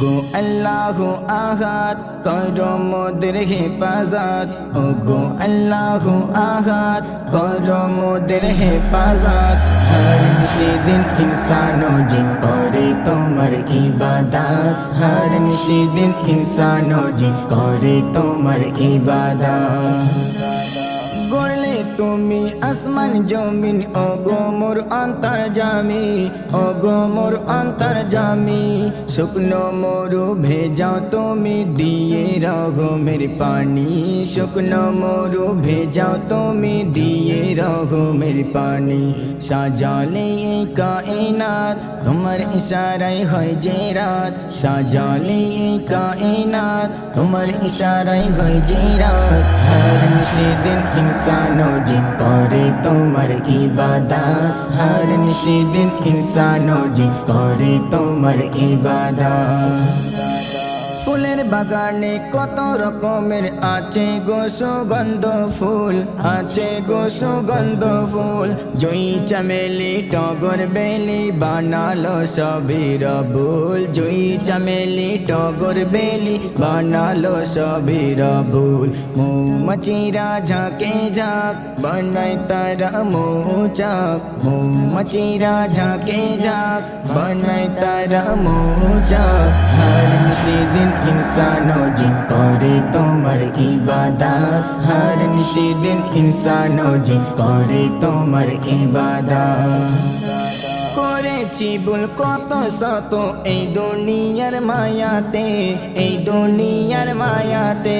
ওগো আল্লাহ আঘাত করো মোদের হেফাজত। ওগো আল্লাহ আঘাত করো মোদের হেফাজত। হর সেদিন ইনসানো জিন করে তোমার ইবাদত। হর সেদিন ইনসানো জিন করে তোমার ইবাদত। তুমি আসমান জমিন, ওগো মোর অন্তর জামি, ওগো মোর অন্তর জামি। শুকনো মোরু ভেজাও তুমি দিয়ে রগমের পানি। শুকনো মোরু ভেজাও তুমি দিয়ে রগমের পানি। সাজালে কায়নাত, তোমার ইশারায় হয় যে রাত। সাজালে কায়নাত, তোমার ইশারায় হয় যে রাত। হর সেদিন ইনসানো জিন করে তোমার ইবাদত। হর সেদিন ইনসানো জিন করে তোমার ইবাদত ibadah. বাগানে কত রকমের আছে গো সুগন্ধ ফুল, আছে গো সুগন্ধ ফুল। জয়ী চামেলি, টগর বেলি বানালো সবির বুল জয়ী চামেলি, টগর বেলি বানালো সবির বুল মৌমাছিরা ঝাঁকে ঝাঁক বানাই তারা মৌচাক। মৌমাছিরা ঝাঁকে ঝাঁক বানাই তারা মৌচাক। হর সেদিন ইনসানো জিন করে তোমার ইবাদত। হর সেদিন ইনসানো জিন করে তোমার ইবাদত। করেছি ভুল কত শত এই দুনিয়ার মায়াতে, এই দুনিয়ার মায়াতে।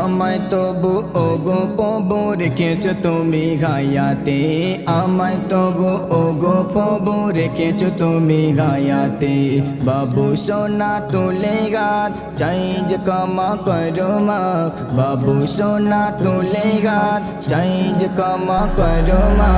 আমায় তবু ওগো পবু রেখেছ তুমি গায়াতে আমায় তবু ওগো পবু রেখেছ তুমি গায়াতে বাবু সোনা তুলে গাত চাই যে কামা করো মা। বাবু সোনা তুলে গাত চাই যে কামা করো মা।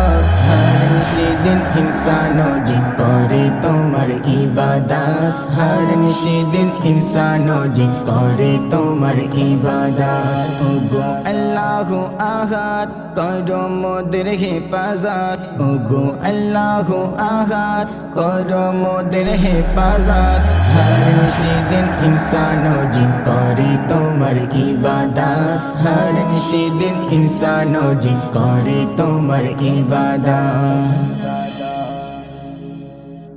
হর সেদিন ইনসানো জিন করে তোমার ইবাদত হর সেদিন ইনসানো জিন করে তোমার ইবাদত ওগো আল্লাহ আঘাত করো মোদের হেফাজত ওগো আল্লাহ আঘাত করো মোদের হেফাজত হর সেদিন ইনসানো জিন করে তোমার ইবাদত হর সেদিন ইনসানো জিন করে তোমার ইবাদত